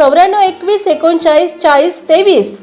चौऱ्याण्णव एकवीस एकोणचाळीस चाळीस तेवीस.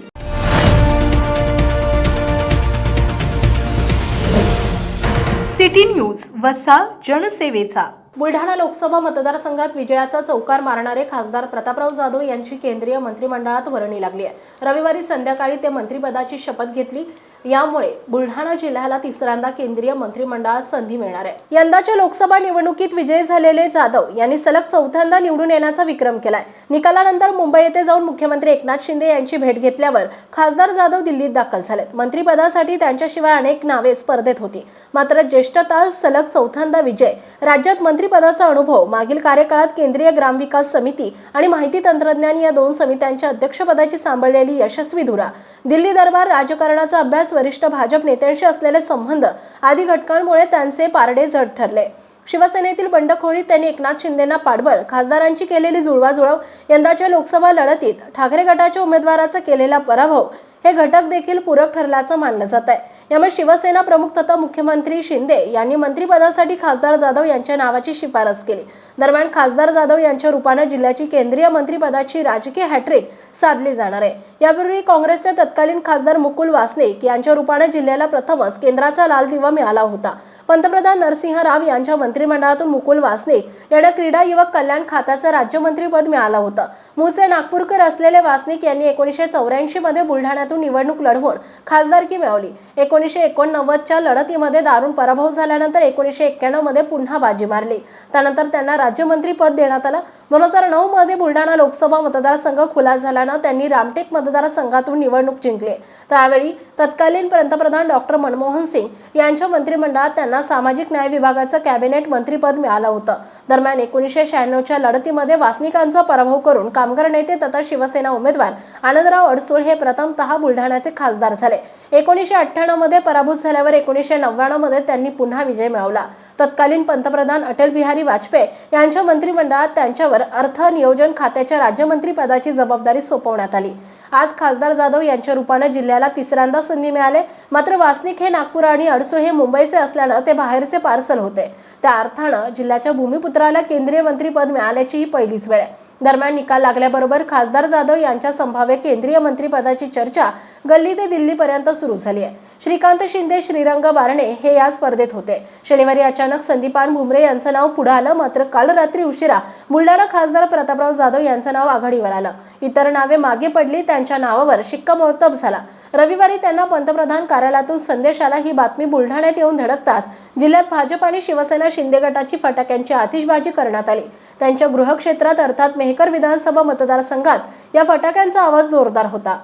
सिटी न्यूज वसा जनसेवेचा. बुलढाणा लोकसभा मतदारसंघात विजयाचा चौकार मारणारे खासदार प्रतापराव जाधव यांची केंद्रीय मंत्रिमंडळात वर्णी लागली आहे. रविवारी संध्याकाळी ते मंत्रिपदाची शपथ घेतली. यामुळे बुलढाणा जिल्ह्याला तिसऱ्यांदा केंद्रीय मंत्रिमंडळात संधी मिळणार आहे. यंदाच्या लोकसभा निवडणुकीत विजयी झालेले जाधव यांनी सलग चौथ्यांदा निवडून येण्याचा विक्रम केलाय. निकालानंतर मुंबई येथे जाऊन मुख्यमंत्री एकनाथ शिंदे यांची भेट घेतल्यावर खासदार जाधव दिल्लीत दाखल झालेत. मंत्रिपदासाठी त्यांच्याशिवाय अनेक नावे स्पर्धेत होती. मात्र ज्येष्ठता सलग चौथ्यांदा विजय. राज्यात मंत्रिपदाचा अनुभव मागील कार्यकाळात केंद्रीय ग्रामविकास समिती आणि माहिती तंत्रज्ञान या दोन समित्यांच्या अध्यक्षपदाची सांभाळलेली यशस्वी धुरा. दिल्ली दरबार राजकारणाचा अभ्यास वरिष्ठ भाजप नेत्यांशी असलेले संबंध आदी घटकांमुळे त्यांचे पारडे झट ठरले. शिवसेनेतील बंडखोरीत त्यांनी एकनाथ शिंदेना पाठबळ खासदारांची केलेली जुळवाजुळव यंदाच्या लोकसभा लढतीत ठाकरे गटाच्या उमेदवाराचा केलेला पराभव हे घटक देखील पूरक ठरल्याचं मानलं जात आहे. यामुळे शिवसेना प्रमुख तथा मुख्यमंत्री शिंदे यांनी मंत्रिपदासाठी खासदार जाधव यांच्या नावाची शिफारस केली. दरम्यान खासदार जाधव यांच्या रूपानं जिल्ह्याची केंद्रीय मंत्रिपदाची राजकीय हॅट्रिक साधली जाणार आहे. यापूर्वी काँग्रेसचे तत्कालीन खासदार मुकुल वासनिक यांच्या रूपानं जिल्ह्याला प्रथमच केंद्राचा लाल दिवा मिळाला होता. पंतप्रधान नरसिंह राव यांच्या मंत्रिमंडळातून मुकुल वासनिक यांना क्रीडा युवक कल्याण खात्याचं राज्यमंत्रीपद मिळालं होतं. मूळचे नागपूरकर असलेले वासनिक यांनी एकोणीसशे चौऱ्याऐंशी मध्ये बुलढाण्यातून निवडणूक लढवून खासदारकी मिळवली. एकोणीसशे एकोणनव्वदच्या लढतीमध्ये दारुण पराभव झाल्यानंतर एकोणीसशे एक्क्याण्णवमध्ये पुन्हा बाजी मारली. त्यानंतर त्यांना राज्यमंत्री पद देण्यात आलं. दोन हजार नऊ मध्ये बुलढाणा लोकसभा मतदारसंघ खुला झाल्यानं त्यांनी रामटेक मतदारसंघातून निवडणूक जिंकली. त्यावेळी तत्कालीन पंतप्रधान डॉक्टर मनमोहन सिंग यांच्या मंत्रिमंडळात त्यांना सामाजिक न्याय विभागाचं कॅबिनेट मंत्रीपद मिळालं होतं. दरम्यान एकोणीसशे शहाण्णवच्या लढतीमध्ये वासनिकांचा पराभव करून कामगार नेते तथा शिवसेना उमेदवार आनंदराव अडसूळ हे प्रथमतः बुलढाण्याचे खासदार झाले. एकोणीसशे अठ्ठ्याण्णवमध्ये पराभूत झाल्यावर एकोणीसशे नव्याण्णवमध्ये त्यांनी पुन्हा विजय मिळवला. तत्कालीन पंतप्रधान अटल बिहारी वाजपेयी यांच्या मंत्रिमंडळात त्यांच्यावर अर्थ नियोजन खात्याच्या राज्यमंत्री पदाची जबाबदारी सोपवण्यात आली. आज खासदार जाधव यांच्या रूपानं जिल्ह्याला तिसऱ्यांदा संधी मिळाले. मात्र वासनिक हे नागपूर आणि अडसूळ हे मुंबईचे असल्यानं ते बाहेरचे पार्सल होते. त्या अर्थानं जिल्ह्याच्या भूमिपुत्राला केंद्रीय मंत्रीपद मिळाल्याची ही पहिलीच वेळ आहे. दरम्यान निकाल लागल्याबरोबर खासदार जाधव यांच्या संभाव्य केंद्रीय मंत्रिपदाची चर्चा गल्ली ते दिल्लीपर्यंत सुरू झाली आहे. श्रीकांत शिंदे श्रीरंग बारणे हे या स्पर्धेत होते. शनिवारी अचानक संदीपान भुमरे यांचं नाव पुढे आलं मात्र काल रात्री उशिरा बुलढाणा खासदार प्रतापराव जाधव यांचं नाव आघाडीवर आलं. इतर नावे मागे पडली त्यांच्या नावावर शिक्कामोर्तब झाला. रविवारी त्यांना पंतप्रधान कार्यालयातून संदेशाला ही बातमी बुलढाण्यात येऊन धडकताच जिल्ह्यात भाजप आणि शिवसेना शिंदे गटाची फटाक्यांची आतिषबाजी करण्यात आली. त्यांच्या गृहक्षेत्रात अर्थात मेहकर विधानसभा मतदारसंघात या फटाक्यांचा आवाज जोरदार होता.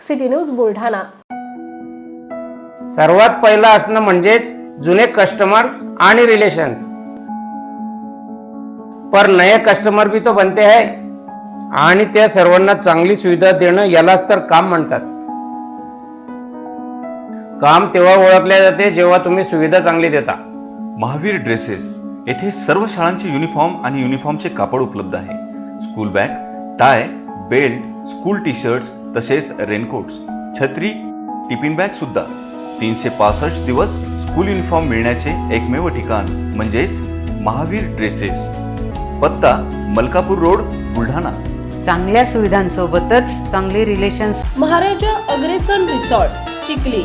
City news Buldhana. सर्वात पहिलं असणं म्हणजेच जुने कस्टमर्स आणि रिलेशन्स पर नए कस्टमर भी तो बनते है. आणि त्या सर्वांना चांगली सुविधा देणं यालाच तर काम म्हणतात. काम तेव्हा ओळखले जाते जेव्हा तुम्ही सुविधा चांगली देता. महावीर ड्रेसेस येथे सर्व शाळांचे युनिफॉर्म आणि युनिफॉर्मचे कापड उपलब्ध आहे. School bag tie belt school T shirts तसेच रेनकोट्स छत्री टिफिन बॅग सुद्धा. तीनशे पासष्ट दिवस स्कूल युनिफॉर्म मिळण्याचे एकमेव ठिकाण म्हणजेच महावीर ड्रेसेस. पत्ता मलकापूर रोड बुलढाणा. चांगल्या सुविधांसोबतच चांगले रिलेशन्स महाराजा अग्रेसन रिसॉर्ट चिखली.